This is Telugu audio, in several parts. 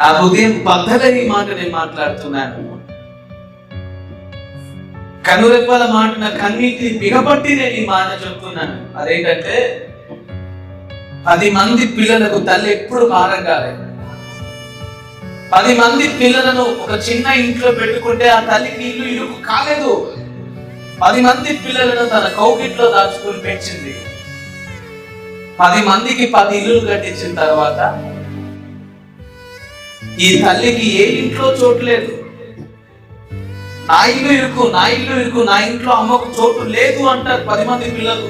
నా హృదయం బద్దలై ఈ మాట నేను మాట్లాడుతున్నాను. కనురెప్పల మాట నా కన్నీటిని బిగపట్టి నేను ఈ మాట చెప్తున్నాను. అదేంటంటే పది మంది పిల్లలకు తల్లి ఎప్పుడు భారం కాలేదు. పది మంది పిల్లలను ఒక చిన్న ఇంట్లో పెట్టుకుంటే ఆ తల్లికి ఇల్లు ఇరుకు కాలేదు. పది మంది పిల్లలను తన కౌగిట్లో దాచుకుని పెంచింది. పది మందికి పది ఇల్లులు కట్టించిన తర్వాత ఈ తల్లికి ఏ ఇంట్లో చోటు లేదు? నా ఇల్లు ఇరుకు నా ఇల్లు ఇరుకు నా ఇంట్లో అమ్మకు చోటు లేదు అంటారు పది మంది పిల్లలు.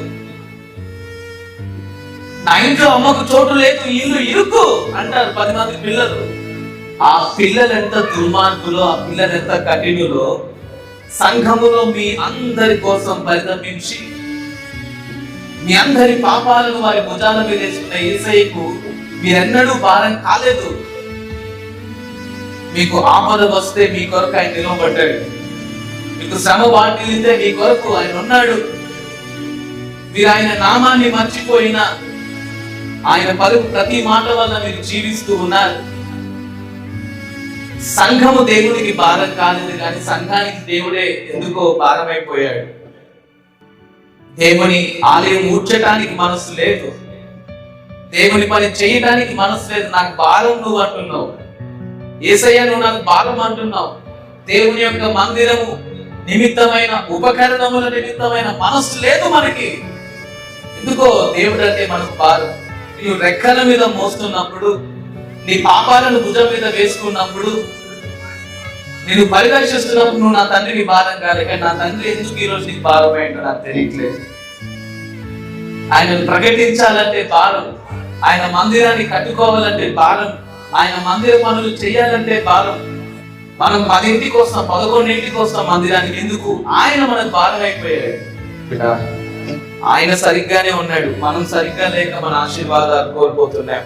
నా ఇంట్లో అమ్మకు చోటు లేదు ఇల్లు ఇరుకు అంటారు పది మంది పిల్లలు. ఆ పిల్లలు ఎంత దుర్మార్గులో ఆ పిల్లలు ఎంత కఠినులో సంఘములో మీ అందరి కోసం పరితపించి మీ అందరి పాపాలను వారి భుజాల మీద వేసుకున్న ఏసైకు మీరెన్నడూ భారం కాలేదు. మీకు ఆపద వస్తే మీ కొరకు ఆయన నిలవబడ్డాడు. మీకు శ్రమ వాటిల్లితే మీ కొరకు ఆయన ఉన్నాడు. మీరు ఆయన నామాన్ని మర్చిపోయినా ఆయన పలుకు ప్రతి మాట వల్ల మీరు జీవిస్తూ ఉన్నారు. సంఘము దేవుడికి భారం కాలేదు కానీ సంఘానికి దేవుడే ఎందుకో భారమైపోయాడు. దేవుని ఆలయం ఊడ్చటానికి మనసు లేదు. దేవుని పని చేయడానికి మనసు లేదు. నాకు భారం నువ్వు అంటున్నావు. ఏసయ్య నువ్వు నాకు భాగం అంటున్నావు. దేవుని యొక్క మందిరము నిమిత్తమైన ఉపకరణముల నిమిత్తమైన మనస్సు లేదు మనకి. ఎందుకో దేవుడు అంటే మనకు భారం. నువ్వు రెక్కల మీద మోస్తున్నప్పుడు నీ పాపాలను భుజం మీద వేసుకున్నప్పుడు నేను పరిరక్షిస్తున్నప్పుడు నువ్వు నా తండ్రికి భారం కాదు. నా తండ్రి ఎందుకు ఈరోజు నీకు భారమైందో నాకు తెలియట్లేదు. ఆయనను ప్రకటించాలంటే భారం. ఆయన మందిరాన్ని కట్టుకోవాలంటే భారం. ఆయన మందిర పనులు చేయాలంటే భారం. మనం పదింటికి వస్తాం పదకొండింటికి వస్తాం మందిరానికి ఎందుకు? ఆయన మనకు భారం అయిపోయాడు. ఆయన సరిగ్గానే ఉన్నాడు. మనం సరిగ్గా లేక మన ఆశీర్వాదాలు కోల్పోతున్నాం